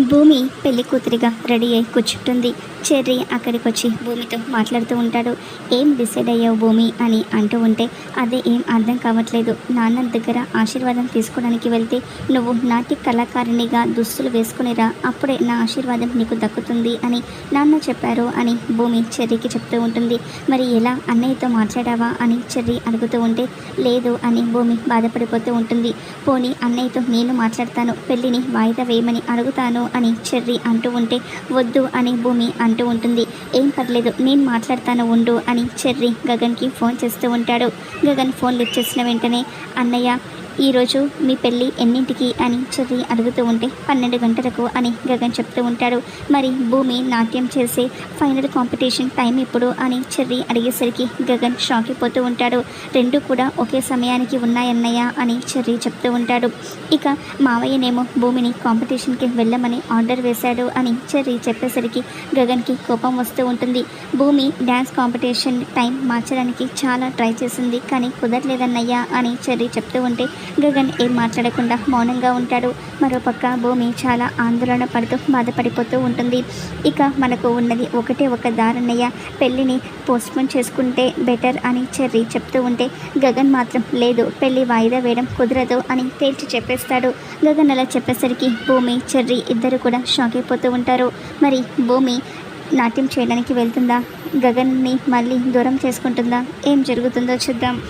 భూమి పెళ్ళి కూతురిగా రెడీ అయి కూర్చుంటుంది. చెర్రీ అక్కడికి వచ్చి భూమితో మాట్లాడుతూ ఉంటాడు. ఏం డిసైడ్ అయ్యావు భూమి? అని అంటూ ఉంటే అదే ఏం అర్థం కావట్లేదు. నాన్న దగ్గర ఆశీర్వాదం తీసుకోవడానికి వెళ్తే నువ్వు నాట్య కళాకారిణిగా దుస్తులు వేసుకునిరా. అప్పుడే నా ఆశీర్వాదం నీకు దక్కుతుంది అని నాన్న చెప్పారు అని భూమి చెర్రీకి చెప్తూ ఉంటుంది. మరి ఎలా అన్నయ్యతో మాట్లాడావా? అని చెర్రీ అడుగుతూ ఉంటే లేదు అని భూమి బాధపడిపోతూ ఉంటుంది. పోనీ అన్నయ్యతో నేను మాట్లాడతాను. పెళ్ళిని వాయిదా వేయమని అడుగుతాను అని చెర్రీ అంటూ ఉంటే వద్దు అని భూమి అంటూ ఉంటుంది. ఏం పర్లేదు నేను మాట్లాడతాను ఉండు అని చెర్రీ గగన్కి ఫోన్ చేస్తూ ఉంటాడు. గగన్ ఫోన్ లిఫ్ట్ చేసిన వెంటనే అన్నయ్య ఈరోజు మీ పెళ్ళి ఎన్నింటికి అని చెర్రీ అడుగుతూ ఉంటే పన్నెండు గంటలకు అని గగన్ చెప్తూ ఉంటాడు. మరి భూమి నాట్యం చేసే ఫైనల్ కాంపిటీషన్ టైం ఎప్పుడు అని చెర్రీ అడిగేసరికి గగన్ షాక్ అయిపోతూ ఉంటాడు. రెండు కూడా ఒకే సమయానికి ఉన్నాయన్నయ్య అని చెర్రీ చెప్తూ ఉంటాడు. ఇక మావయ్యనేమో భూమిని కాంపిటీషన్కి వెళ్ళమని ఆర్డర్ వేశాడు అని చెర్రీ చెప్పేసరికి గగన్కి కోపం వస్తూ ఉంటుంది. భూమి డ్యాన్స్ కాంపిటీషన్ టైం మార్చడానికి చాలా ట్రై చేసింది కానీ కుదరలేదన్నయ్యా అని చెర్రీ చెప్తూ ఉంటే గగన్ ఏం మాట్లాడకుండా మౌనంగా ఉంటాడు. మరోపక్క భూమి చాలా ఆందోళన పడుతూ బాధపడిపోతూ ఉంటుంది. ఇక మనకు ఉన్నది ఒకటే ఒక దారన్నయ్య పెళ్ళిని పోస్ట్పోన్ చేసుకుంటే బెటర్ అని చెర్రీ చెప్తూ ఉంటే గగన్ మాత్రం లేదు పెళ్ళి వాయిదా వేయడం కుదరదు అని తేల్చి చెప్పేస్తాడు. గగన్ అలా చెప్పేసరికి భూమి చెర్రీ ఇద్దరు కూడా షాక్ అయిపోతూ ఉంటారు. మరి భూమి నాట్యం చేయడానికి వెళ్తుందా? గగన్ని మళ్ళీ దూరం చేసుకుంటుందా? ఏం జరుగుతుందో చూద్దాం.